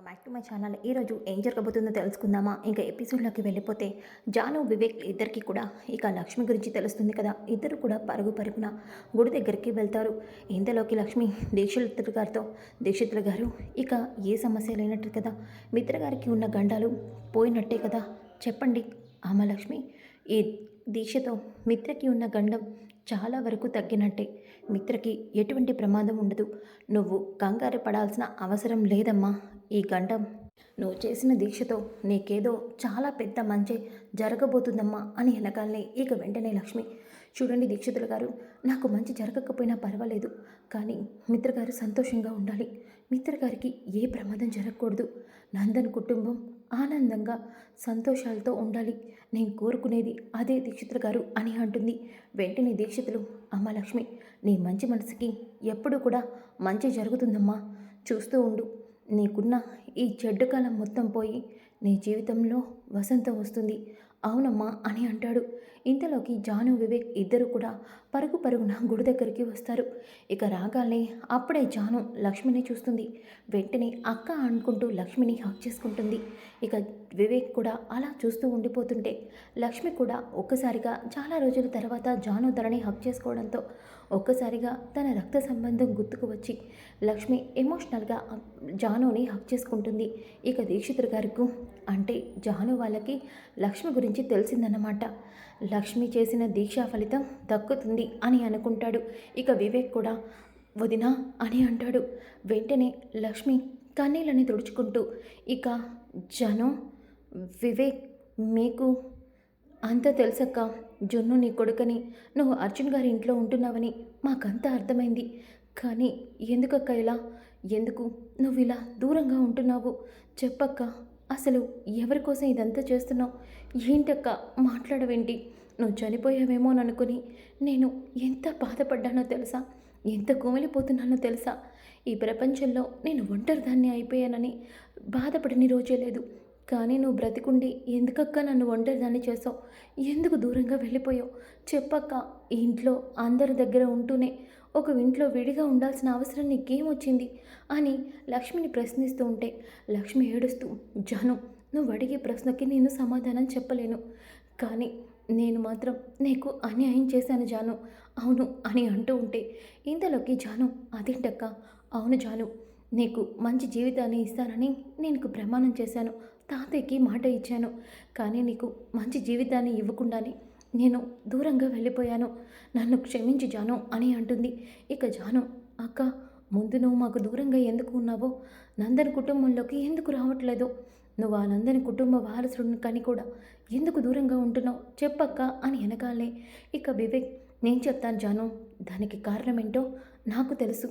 Welcome back to my channel. ఈరోజు ఏం జరగబోతుందో తెలుసుకుందామా? ఇంకా ఎపిసోడ్లోకి వెళ్ళిపోతే జాను వివేక్ ఇద్దరికి కూడా ఇక లక్ష్మి గురించి తెలుస్తుంది కదా. ఇద్దరు కూడా పరుగు పరుగున గుడి దగ్గరికి వెళ్తారు. ఇంతలోకి లక్ష్మి దీక్షితులు గారితో దీక్షితులు గారు ఇక ఏ సమస్య లేనట్టు కదా. మిత్ర గారికి ఉన్న గండాలు పోయినట్టే కదా. చెప్పండి. ఆమె లక్ష్మి ఈ దీక్షతో మిత్రకి ఉన్న గండం చాలా వరకు తగ్గినట్టే. మిత్రకి ఎటువంటి ప్రమాదం ఉండదు. నువ్వు కంగారు పడాల్సిన అవసరం లేదమ్మా ఈ గండం. నువ్వు చేసిన దీక్షతో నీకేదో చాలా పెద్ద మంచి జరగబోతుందమ్మా అని వెనకాలనే ఇక వెంటనే లక్ష్మి. చూడండి దీక్షితులు గారు నాకు మంచి జరగకపోయినా పర్వాలేదు కానీ మిత్రగారు సంతోషంగా ఉండాలి. మిత్రగారికి ఏ ప్రమాదం జరగకూడదు. నందన్ కుటుంబం ఆనందంగా సంతోషాలతో ఉండాలి. నేను కోరుకునేది అదే దీక్షితులు గారు అని అంటుంది. వెంటనే దీక్షితులు అమ్మ లక్ష్మి నీ మంచి మనసుకి ఎప్పుడూ కూడా మంచి జరుగుతుందమ్మా. చూస్తూ ఉండు. నీకున్న ఈ చెడ్డు కాలం మొత్తం పోయి నీ జీవితంలో వసంతం వస్తుంది. అవునమ్మా అని అంటాడు. ఇంతలోకి జాను వివేక్ ఇద్దరు కూడా పరుగు పరుగున గుడి దగ్గరికి వస్తారు. ఇక రాగానే అప్పుడే జాను లక్ష్మిని చూస్తుంది. వెంటనే అక్క అనుకుంటూ లక్ష్మిని హక్ చేసుకుంటుంది. ఇక వివేక్ కూడా అలా చూస్తూ ఉండిపోతుంటే లక్ష్మి కూడా ఒక్కసారిగా చాలా రోజుల తర్వాత జాను ధరని హక్ చేసుకోవడంతో ఒక్కసారిగా తన రక్త సంబంధం గుర్తుకు వచ్చి లక్ష్మి ఎమోషనల్గా జానుని హక్ చేసుకుంటుంది. ఇక దీక్షితుడు గారికి అంటే జాను వాళ్ళకి లక్ష్మి గురించి తెలిసిందన్నమాట. లక్ష్మి చేసిన దీక్షా ఫలితం దక్కుతుంది అని అనుకుంటాడు. ఇక వివేక్ కూడా వదినా అని అంటాడు. వెంటనే లక్ష్మి కన్నీళ్ళని తుడుచుకుంటూ ఇక జను వివేక్ మీకు అంత తెలుసక్క. జున్ను నీ కొడుకని నువ్వు అర్జున్ గారి ఇంట్లో ఉంటున్నావని మాకంతా అర్థమైంది. కానీ ఎందుకక్క ఇలా? ఎందుకు నువ్వు ఇలా దూరంగా ఉంటున్నావు? చెప్పక్క. అసలు ఎవరి కోసం ఇదంతా చేస్తున్నావు? ఏంటక్క మాట్లాడవేంటి? నువ్వు చనిపోయావేమో అనుకుని నేను ఎంత బాధపడ్డానో తెలుసా? ఎంత కుమిలిపోతున్నానో తెలుసా? ఈ ప్రపంచంలో నేను ఒంటరిదాన్ని అయిపోయానని బాధపడిన రోజే లేదు. కానీ నువ్వు బ్రతికుండి ఎందుకక్క నన్ను ఒంటరిదాన్ని చేసావు? ఎందుకు దూరంగా వెళ్ళిపోయావు? చెప్పక్క ఈ ఇంట్లో అందరి దగ్గర ఉంటూనే ఒక ఇంట్లో విడిగా ఉండాల్సిన అవసరం నీకేమొచ్చింది అని లక్ష్మిని ప్రశ్నిస్తూ ఉంటే లక్ష్మి ఏడుస్తూ జాను నువ్వు అడిగే ప్రశ్నకి నేను సమాధానం చెప్పలేను. కానీ నేను మాత్రం నీకు అన్యాయం చేశాను జాను. అవును అని అంటూ ఉంటే ఇంతలోకి జాను అదేంటక్క? అవును జాను నీకు మంచి జీవితాన్ని ఇస్తానని నేను ప్రమాణం చేశాను. తాతయ్యకి మాట ఇచ్చాను. కానీ నీకు మంచి జీవితాన్ని ఇవ్వకుండానే నేను దూరంగా వెళ్ళిపోయాను. నన్ను క్షమించి జాను అని అంటుంది. ఇక జాను అక్క ముందు నువ్వు మాకు దూరంగా ఎందుకు ఉన్నావో? నందన్ కుటుంబంలోకి ఎందుకు రావట్లేదు? నువ్వు ఆ నందని కుటుంబ వారసుడిని కానీ కూడా ఎందుకు దూరంగా ఉంటున్నావు? చెప్పక్క అని వెనకాలే ఇక వివేక్ నేను చెప్తాను జాను దానికి కారణం ఏంటో నాకు తెలుసు.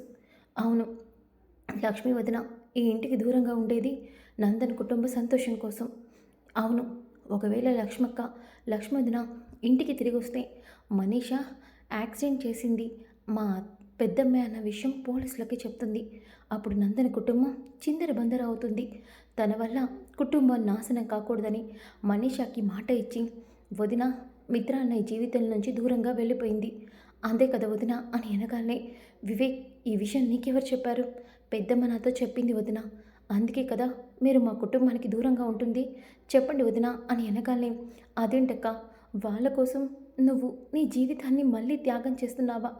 అవును లక్ష్మీ వదిన ఈ ఇంటికి దూరంగా ఉండేది నందన్ కుటుంబ సంతోషం కోసం. అవును ఒకవేళ లక్ష్మక్క లక్ష్మదిన ఇంటికి తిరిగి వస్తే మనీష యాక్సిడెంట్ చేసింది. మా పెద్దమ్మ అన్న విషయం పోలీసులకి చెప్తుంది. అప్పుడు నందన కుటుంబం చిందర బందర అవుతుంది. తన వల్ల కుటుంబం నాశనం కాకూడదని మనీషాకి మాట ఇచ్చి వదిన మిత్ర అన్న జీవితం నుంచి దూరంగా వెళ్ళిపోయింది. అంతే కదా వదిన అని అనగానే వివేక్ ఈ విషయం నీకెవరు చెప్పారు? పెద్దమ్మ నాతో చెప్పింది వదిన. అందుకే కదా మీరు మా కుటుంబానికి దూరంగా ఉంటుంది. చెప్పండి వదిన అని అనగానే అదేంటక్క? వాళ్ళ కోసం నువ్వు నీ జీవితాన్ని మళ్ళీ త్యాగం చేస్తున్నావా?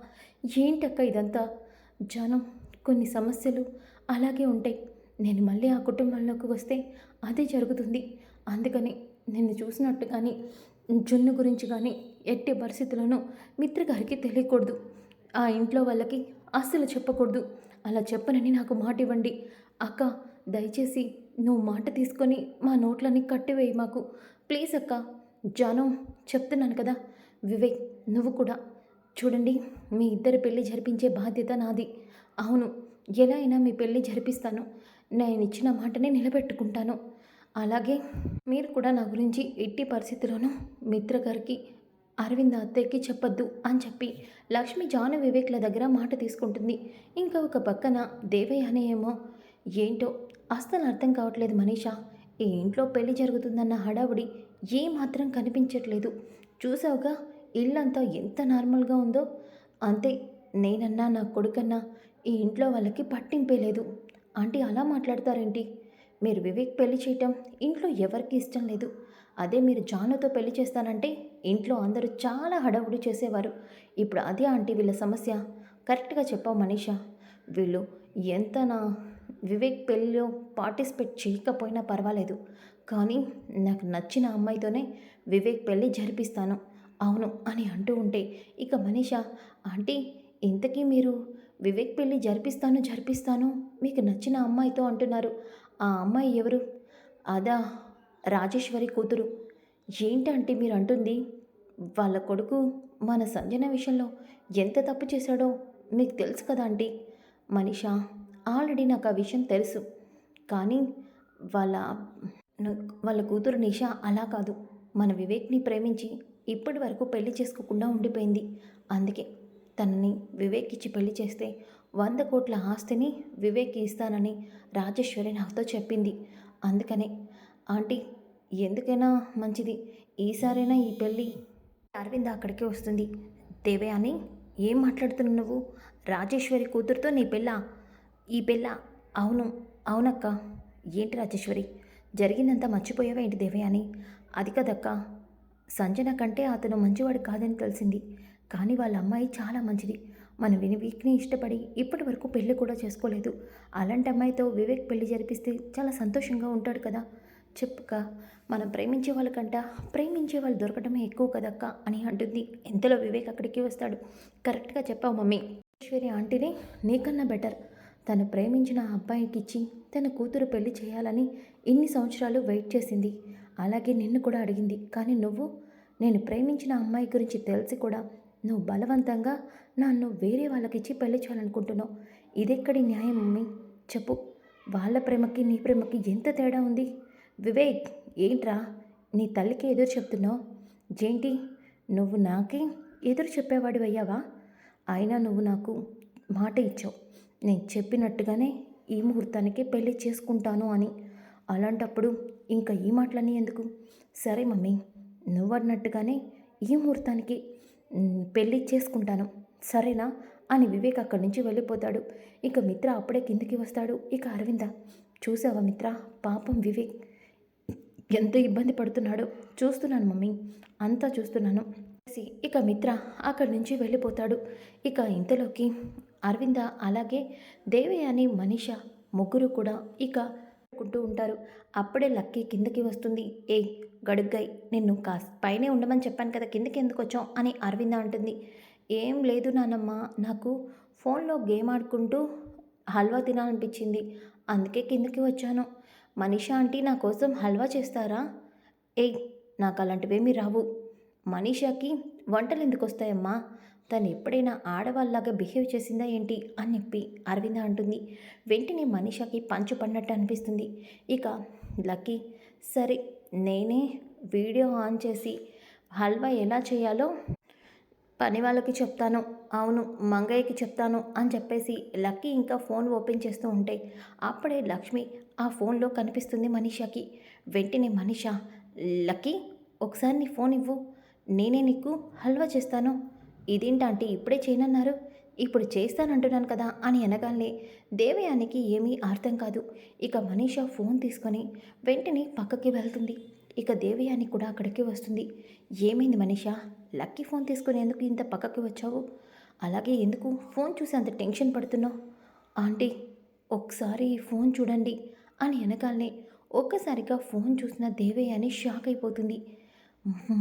ఏంటక్క ఇదంతా? జనం కొన్ని సమస్యలు అలాగే ఉంటాయి. నేను మళ్ళీ ఆ కుటుంబంలోకి వస్తే అదే జరుగుతుంది. అందుకని నిన్ను చూసినట్టు కానీ జున్ను గురించి కానీ ఎట్టి పరిస్థితులను మిత్ర గారికి తెలియకూడదు. ఆ ఇంట్లో వాళ్ళకి అస్సలు చెప్పకూడదు. అలా చెప్పనని నాకు మాట ఇవ్వండి అక్క దయచేసి నువ్వు మాట తీసుకొని మా నోట్లని కట్టివేయి మాకు. ప్లీజ్ అక్క. జాను చెప్తున్నాను కదా. వివేక్ నువ్వు కూడా. చూడండి మీ ఇద్దరి పెళ్ళి జరిపించే బాధ్యత నాది. అవును ఎలా అయినా మీ పెళ్ళి జరిపిస్తాను. నేను ఇచ్చిన మాటనే నిలబెట్టుకుంటాను. అలాగే మీరు కూడా నా గురించి ఎట్టి పరిస్థితుల్లోనూ మిత్ర గారికి అరవింద్ అత్తయ్యకి చెప్పొద్దు అని చెప్పి లక్ష్మి జాను వివేక్ల దగ్గర మాట తీసుకుంటుంది. ఇంకా ఒక పక్కన దేవయ్య అనే ఏమో ఏంటో అస్సలు అర్థం కావట్లేదు మనీషా. ఈ ఇంట్లో పెళ్ళి జరుగుతుందన్న హడావుడి ఏ మాత్రం కనిపించట్లేదు. చూసావుగా? ఇల్లంతా ఎంత నార్మల్గా ఉందో. అంతే నేనన్నా నా కొడుకన్నా ఈ ఇంట్లో వాళ్ళకి పట్టింపే లేదు. ఆంటీ అలా మాట్లాడతారేంటి? మీరు వివేక్ పెళ్ళి చేయటం ఇంట్లో ఎవరికి ఇష్టం లేదు. అదే మీరు జానుతో పెళ్ళి చేస్తానంటే ఇంట్లో అందరూ చాలా హడావుడి చేసేవారు. ఇప్పుడు అదే ఆంటీ వీళ్ళ సమస్య. కరెక్ట్గా చెప్పావు మనీషా. వీళ్ళు ఎంత నా వివేక్ పెళ్ళిలో పార్టిసిపేట్ చేయకపోయినా పర్వాలేదు. కానీ నాకు నచ్చిన అమ్మాయితోనే వివేక్ పెళ్ళి జరిపిస్తాను. అవును అని అంటూ ఉంటే ఇక మనీష ఆంటీ ఇంతకీ మీరు వివేక్ పెళ్ళి జరిపిస్తాను జరిపిస్తాను మీకు నచ్చిన అమ్మాయితో అంటున్నారు. ఆ అమ్మాయి ఎవరు? అదా రాజేశ్వరి కూతురు. ఏంటంటే మీరు అంటుంది? వాళ్ళ కొడుకు మన సంజన విషయంలో ఎంత తప్పు చేశాడో మీకు తెలుసు కదా ఆంటీ. మనీషా ఆల్రెడీ నాకు ఆ విషయం తెలుసు. కానీ వాళ్ళ వాళ్ళ కూతురు నిషా అలా కాదు. మన వివేక్ని ప్రేమించి ఇప్పటి వరకు పెళ్ళి చేసుకోకుండా ఉండిపోయింది. అందుకే తనని వివేక్ ఇచ్చి పెళ్ళి చేస్తే వంద కోట్ల ఆస్తిని వివేక్ ఇస్తానని రాజేశ్వరి నాతో చెప్పింది. అందుకనే ఆంటీ ఎందుకైనా మంచిది. ఈసారైనా ఈ పెళ్ళి అరవింద్ అక్కడికే వస్తుంది. దేవే అని ఏం మాట్లాడుతున్నావు నువ్వు? రాజేశ్వరి కూతురుతో నీ పెళ్ళ? ఈ పెళ్ళ అవును అవునక్క. ఏంటి రాజేశ్వరి? జరిగిందంతా మర్చిపోయావా ఏంటి దేవే అని? అది కదక్క. సంజన కంటే అతను మంచివాడు కాదని తెలిసింది. కానీ వాళ్ళ అమ్మాయి చాలా మంచిది. మన వీక్ని ఇష్టపడి ఇప్పటి వరకు పెళ్ళి కూడా చేసుకోలేదు. అలాంటి అమ్మాయితో వివేక్ పెళ్ళి జరిపిస్తే చాలా సంతోషంగా ఉంటాడు కదా. చెప్పుక మనం ప్రేమించే వాళ్ళకంట ప్రేమించే వాళ్ళు దొరకడమే ఎక్కువ కదక్క అని అంటుంది. ఎంతలో వివేక్ అక్కడికి వస్తాడు. కరెక్ట్గా చెప్పావు మమ్మీ. ఈశ్వరి ఆంటీని నీకన్నా బెటర్. తను ప్రేమించిన ఆ అబ్బాయికి ఇచ్చి తన కూతురు పెళ్ళి చేయాలని ఇన్ని సంవత్సరాలు వెయిట్ చేసింది. అలాగే నిన్ను కూడా అడిగింది. కానీ నువ్వు? నేను ప్రేమించిన అమ్మాయి గురించి తెలిసి కూడా నువ్వు బలవంతంగా నన్ను వేరే వాళ్ళకిచ్చి పెళ్ళి చేయాలనుకుంటున్నావు. ఇదెక్కడి న్యాయం మమ్మీ? చెప్పు. వాళ్ళ ప్రేమకి నీ ప్రేమకి ఎంత తేడా ఉంది? వివేక్ ఏంట్రా? నీ తల్లికి ఎదురు చెప్తున్నావు. జేంటి నువ్వు నాకే ఎదురు చెప్పేవాడివయ్యావా? అయినా నువ్వు నాకు మాట ఇచ్చావు. నేను చెప్పినట్టుగానే ఈ ముహూర్తానికి పెళ్ళి చేసుకుంటాను అని. అలాంటప్పుడు ఇంకా ఈ మాటలన్నీ ఎందుకు? సరే మమ్మీ నువ్వు అన్నట్టుగానే ఈ ముహూర్తానికి పెళ్ళి చేసుకుంటాను. సరేనా? అని వివేక్ అక్కడి నుంచి వెళ్ళిపోతాడు. ఇక మిత్ర అప్పుడే కిందికి వస్తాడు. ఇక అరవింద చూసావా మిత్ర? పాపం వివేక్ ఎంత ఇబ్బంది పడుతున్నాడో. చూస్తున్నాను మమ్మీ అంతా చూస్తున్నాను. ఇక మిత్ర అక్కడి నుంచి వెళ్ళిపోతాడు. ఇక ఇంతలోకి అరవింద అలాగే దేవి అని మనీష ముగ్గురు కూడా ఇక కుంటూ ఉంటారు. అప్పుడే లక్కీ కిందకి వస్తుంది. ఏ గడుగ్గాయ్ నిన్ను కాస్ పైనే ఉండమని చెప్పాను కదా కిందకి ఎందుకు వచ్చాం అని అరవింద అంటుంది. ఏం లేదు నానమ్మ నాకు ఫోన్లో గేమ్ ఆడుకుంటూ హల్వా తినాలనిపించింది. అందుకే కిందకి వచ్చాను. మనీషా ఆంటీ నా కోసం హల్వా చేస్తారా? ఏయ్ నాకు అలాంటివేమీ రావు. మనీషాకి వంటలు ఎందుకు వస్తాయమ్మా? తను ఎప్పుడైనా ఆడవాళ్ళలాగా బిహేవ్ చేసిందా ఏంటి అని చెప్పి అరవింద అంటుంది. వెంటనే మనీషాకి పంచు పడినట్టు అనిపిస్తుంది. ఇక లక్కీ సరే నేనే వీడియో ఆన్ చేసి హల్వా ఎలా చేయాలో పని వాళ్ళకి చెప్తాను. అవును మంగయ్యకి చెప్తాను అని చెప్పేసి లక్కీ ఇంకా ఫోన్ ఓపెన్ చేస్తూ ఉంటే అప్పుడే లక్ష్మి ఆ ఫోన్లో కనిపిస్తుంది మనీషాకి. వెంటనే మనీషా లక్కీ ఒకసారి నీ ఫోన్ ఇవ్వు. నేనే నీకు హల్వా చేస్తాను. ఇదేంటంటే ఇప్పుడే చేయనన్నారు. ఇప్పుడు చేస్తానంటున్నాను కదా అని అనగానే దేవయానికి ఏమీ అర్థం కాదు. ఇక మనీషా ఫోన్ తీసుకొని వెంటనే పక్కకి వెళ్తుంది. ఇక దేవయాని కూడా అక్కడికి వస్తుంది. ఏమైంది మనీషా? లక్కీ ఫోన్ తీసుకుని ఎందుకు ఇంత పక్కకి వచ్చావు? అలాగే ఎందుకు ఫోన్ చూసి అంత టెన్షన్ పడుతున్నావు? ఆంటీ ఒకసారి ఫోన్ చూడండి అని వెనకాలనే ఒక్కసారిగా ఫోన్ చూసిన దేవయాని షాక్ అయిపోతుంది.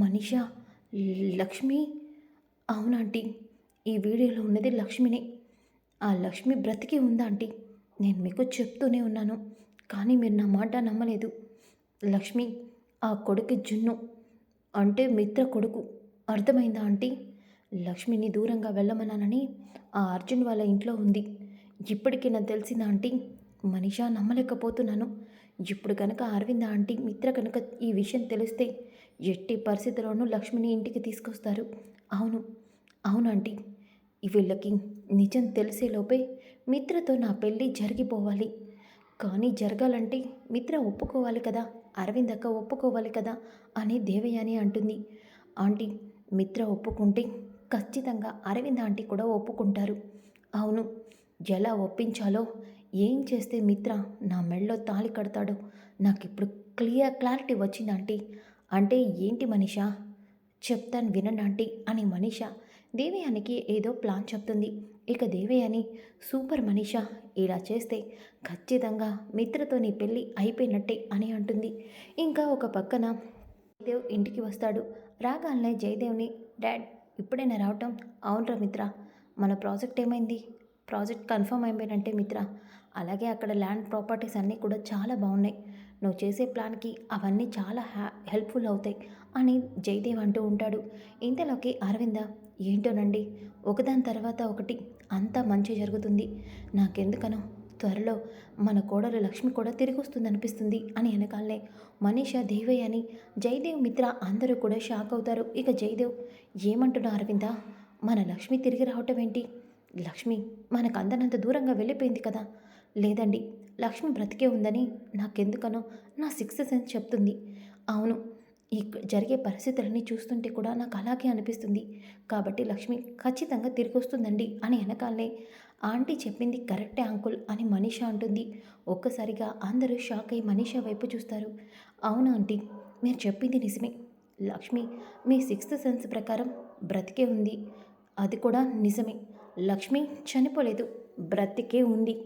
మనీషా లక్ష్మి అవునాంటీ ఈ వీడియోలో ఉన్నది లక్ష్మినే. ఆ లక్ష్మి బ్రతికి ఉందా ఆంటీ? నేను మీకు చెప్తూనే ఉన్నాను కానీ మీరు నా మాట నమ్మలేదు. లక్ష్మి ఆ కొడుకు జున్ను. అంటే మిత్ర కొడుకు. అర్థమైందా ఆంటీ? లక్ష్మిని దూరంగా వెళ్ళమన్నానని ఆ అర్జున్ వాళ్ళ ఇంట్లో ఉంది. ఇప్పటికీ నాకు తెలిసిందా ఆంటీ మనిషా నమ్మలేకపోతున్నాను. ఇప్పుడు కనుక అరవింద ఆంటీ మిత్ర కనుక ఈ విషయం తెలిస్తే ఎట్టి పరిస్థితుల్లోనూ లక్ష్మిని ఇంటికి తీసుకొస్తారు. అవును అవునంటీ వీళ్ళకి నిజం తెలిసేలోపే మిత్రతో నా పెళ్ళి జరిగిపోవాలి. కానీ జరగాలంటే మిత్ర ఒప్పుకోవాలి కదా అరవింద్ అక్క ఒప్పుకోవాలి కదా అని దేవయాని అంటుంది. ఆంటీ మిత్ర ఒప్పుకుంటే ఖచ్చితంగా అరవింద్ ఆంటీ కూడా ఒప్పుకుంటారు. అవును ఎలా ఒప్పించాలో ఏం చేస్తే మిత్ర నా మెడలో తాళి కడతాడో నాకు ఇప్పుడు క్లియర్ క్లారిటీ వచ్చింది ఆంటీ. అంటే ఏంటి మనీషా? చెప్తాను వినండి ఆంటీ అని మనీష దేవయానికి ఏదో ప్లాన్ చెప్తుంది. ఇక దేవయాని సూపర్ మనీష ఇలా చేస్తే ఖచ్చితంగా మిత్రతో నీ పెళ్ళి అయిపోయినట్టే అని అంటుంది. ఇంకా ఒక పక్కన జయదేవ్ ఇంటికి వస్తాడు. రాగానే జయదేవ్ని డాడ్ ఇప్పుడైనా రావటం? అవునరా మిత్ర మన ప్రాజెక్ట్ ఏమైంది? ప్రాజెక్ట్ కన్ఫర్మ్ అయిపోయినంటే మిత్ర. అలాగే అక్కడ ల్యాండ్ ప్రాపర్టీస్ అన్నీ కూడా చాలా బాగున్నాయి. నువ్వు చేసే ప్లాన్కి అవన్నీ చాలా హ్యా హెల్ప్ఫుల్ అవుతాయి అని జయదేవ్ అంటూ ఉంటాడు. ఇంతలోకి అరవింద ఏంటోనండి? ఒకదాని తర్వాత ఒకటి అంతా మంచి జరుగుతుంది. నాకెందుకనో? త్వరలో మన కోడలు లక్ష్మి కూడా తిరిగి వస్తుంది అనిపిస్తుంది అని వెనకాలనే మనీష దేవయ్య అని జయదేవ్ మిత్ర అందరూ కూడా షాక్ అవుతారు. ఇక జయదేవ్ ఏమంటున్నా అరవింద? మన లక్ష్మి తిరిగి రావటం ఏంటి? లక్ష్మి మనకు అందనంత దూరంగా వెళ్ళిపోయింది కదా? లేదండి లక్ష్మి బ్రతికే ఉందని నాకెందుకనో నా సిక్స్త్ సెన్స్ చెప్తుంది. అవును ఈ జరిగే పరిస్థితులన్నీ చూస్తుంటే కూడా నాకు అలాగే అనిపిస్తుంది. కాబట్టి లక్ష్మి ఖచ్చితంగా తిరిగి వస్తుందండి అని వెనకాలే ఆంటీ చెప్పింది కరెక్టే అంకుల్ అని మనీష అంటుంది. ఒక్కసారిగా అందరూ షాక్ అయి మనీష వైపు చూస్తారు. అవును ఆంటీ మీరు చెప్పింది నిజమే. లక్ష్మి మీ సిక్స్త్ సెన్స్ ప్రకారం బ్రతికే ఉంది. అది కూడా నిజమే. లక్ష్మి చనిపోలేదు. బ్రతికే ఉంది.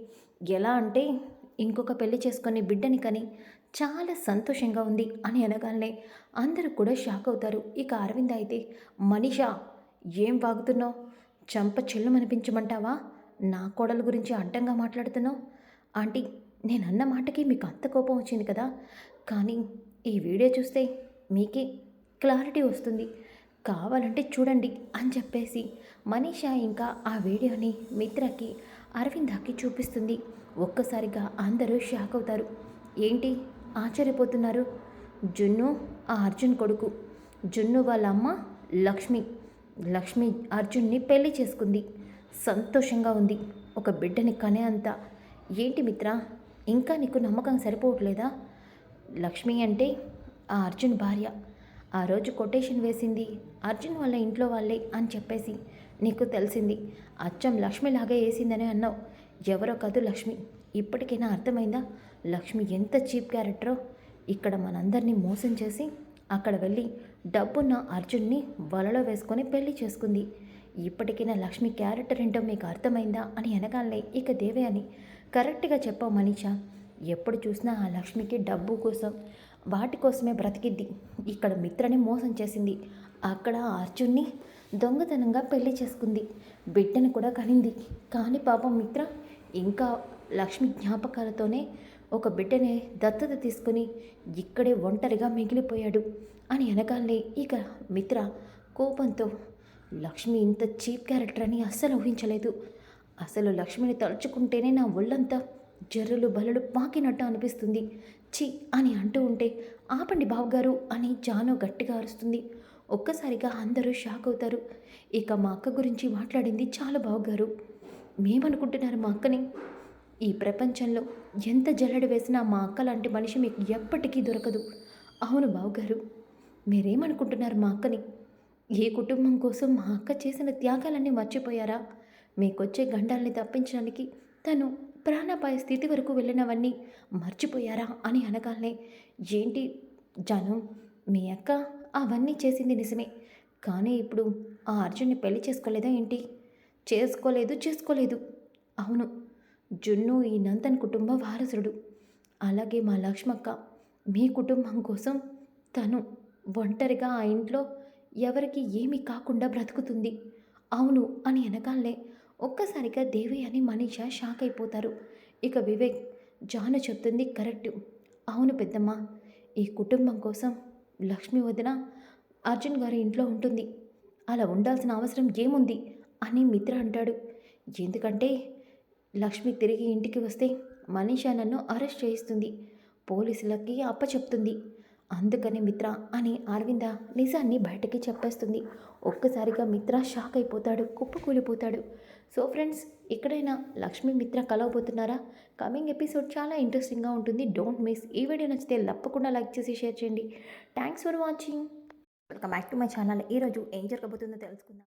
ఎలా అంటే ఇంకొక పెళ్ళి చేసుకునే బిడ్డని కని చాలా సంతోషంగా ఉంది అని అనగానే అందరూ కూడా షాక్ అవుతారు. ఇక అరవింద్ అయితే మనీషా ఏం వాగుతున్నావు? చంప చెల్లుమనిపించమంటావా? నా కోడల గురించి అడ్డంగా మాట్లాడుతున్నావు? ఆంటీ నేను అన్న మాటకి మీకు అంత కోపం వచ్చింది కదా? కానీ ఈ వీడియో చూస్తే మీకే క్లారిటీ వస్తుంది. కావాలంటే చూడండి అని చెప్పేసి మనీషా ఇంకా ఆ వీడియోని మిత్రకి అరవిందాకి చూపిస్తుంది. ఒక్కసారిగా అందరూ షాక్ అవుతారు. ఏంటి? ఆశ్చర్యపోతున్నారు. జున్ను ఆ అర్జున్ కొడుకు. జున్ను వాళ్ళ అమ్మ లక్ష్మి. లక్ష్మి అర్జున్ని పెళ్ళి చేసుకుంది. సంతోషంగా ఉంది. ఒక బిడ్డని కనే అంత. ఏంటి మిత్ర? ఇంకా నీకు నమ్మకం సరిపోవట్లేదా? లక్ష్మి అంటే ఆ అర్జున్ భార్య. ఆ రోజు కొటేషన్ వేసింది. అర్జున్ వాళ్ళ ఇంట్లో వాళ్ళే అని చెప్పేసి నీకు తెలిసింది. అచ్చం లక్ష్మిలాగే వేసిందనే అన్నావు. ఎవరో కాదు లక్ష్మి. ఇప్పటికైనా అర్థమైందా? లక్ష్మి ఎంత చీప్ క్యారెక్టరో ఇక్కడ మనందరినీ మోసం చేసి అక్కడ వెళ్ళి డబ్బున్న అర్జున్ని వలలో వేసుకొని పెళ్ళి చేసుకుంది. ఇప్పటికైనా లక్ష్మి క్యారెక్టర్ ఏంటో మీకు అర్థమైందా అని అనగానే ఇక దేవే అని. కరెక్ట్గా చెప్పావు మనీషా. ఎప్పుడు చూసినా ఆ లక్ష్మికి డబ్బు కోసం వాటి కోసమే బ్రతికిద్ది. ఇక్కడ మిత్రని మోసం చేసింది. అక్కడ అర్జున్ని దొంగతనంగా పెళ్ళి చేసుకుంది. బిడ్డను కూడా కనింది. కానీ పాపం మిత్ర ఇంకా లక్ష్మి జ్ఞాపకాలతోనే ఒక బిడ్డనే దత్తత తీసుకుని ఇక్కడే ఒంటరిగా మిగిలిపోయాడు అని అనగానే ఇక మిత్ర కోపంతో లక్ష్మి ఇంత చీప్ క్యారెక్టర్ అని అస్సలు ఊహించలేదు. అసలు లక్ష్మిని తలుచుకుంటేనే నా ఒళ్ళంతా జర్రులు బలలు పాకినట్టు అనిపిస్తుంది. చి అని అంటూ ఉంటే ఆపండి బావగారు అని జాను గట్టిగా అరుస్తుంది. ఒక్కసారిగా అందరూ షాక్ అవుతారు. ఇక మా అక్క గురించి మాట్లాడింది చాలా బావగారు. మేమనుకుంటున్నారు మా అక్కని ఈ ప్రపంచంలో ఎంత జల్లడి వేసినా మా అక్క లాంటి మనిషి మీకు ఎప్పటికీ దొరకదు. అవును బావగారు మీరేమనుకుంటున్నారు మా అక్కని? ఏ కుటుంబం కోసం మా అక్క చేసిన త్యాగాలన్నీ మర్చిపోయారా? మీకొచ్చే గండాల్ని తప్పించడానికి తను ప్రాణాపాయ స్థితి వరకు వెళ్ళినవన్నీ మర్చిపోయారా అని అనగానే ఏంటి జనం మీ అక్క అవన్నీ చేసింది నిజమే కానీ ఇప్పుడు ఆ అర్జున్ని పెళ్ళి చేసుకోలేదా ఏంటి? చేసుకోలేదు చేసుకోలేదు. అవును జున్ను ఈ నందన్ కుటుంబ వారసుడు. అలాగే మా లక్ష్మక్క మీ కుటుంబం కోసం తను ఒంటరిగా ఆ ఇంట్లో ఎవరికి ఏమీ కాకుండా బ్రతుకుతుంది. అవును అని అనగానే ఒక్కసారిగా దేవి అని మనీష షాక్ అయిపోతారు. ఇక వివేక్ జాను చెప్తుంది కరెక్ట్. అవును పెద్దమ్మ ఈ కుటుంబం కోసం లక్ష్మి వదిన అర్జున్ గారి ఇంట్లో ఉంటుంది. అలా ఉండాల్సిన అవసరం ఏముంది? అని మిత్ర అంటాడు. ఎందుకంటే లక్ష్మి తిరిగి ఇంటికి వస్తే మనీషా నన్ను అరెస్ట్ చేయిస్తుంది. పోలీసులకి అప్పచెప్తుంది. అందుకని మిత్ర అని అరవింద నిజాన్ని బయటకి చెప్పేస్తుంది. ఒక్కసారిగా మిత్ర షాక్ అయిపోతాడు కుప్పకూలిపోతాడు. సో ఫ్రెండ్స్ ఎక్కడైనా లక్ష్మి మిత్ర కలవబోతున్నారా? కమింగ్ ఎపిసోడ్ చాలా ఇంట్రెస్టింగ్గా ఉంటుంది. Don't miss. ఈ వీడియో నచ్చితే తప్పకుండా లైక్ చేసి షేర్ చేయండి. Thanks for watching. Welcome back to my channel. ఈరోజు ఏం జరగబోతుందో తెలుసుకుందాం.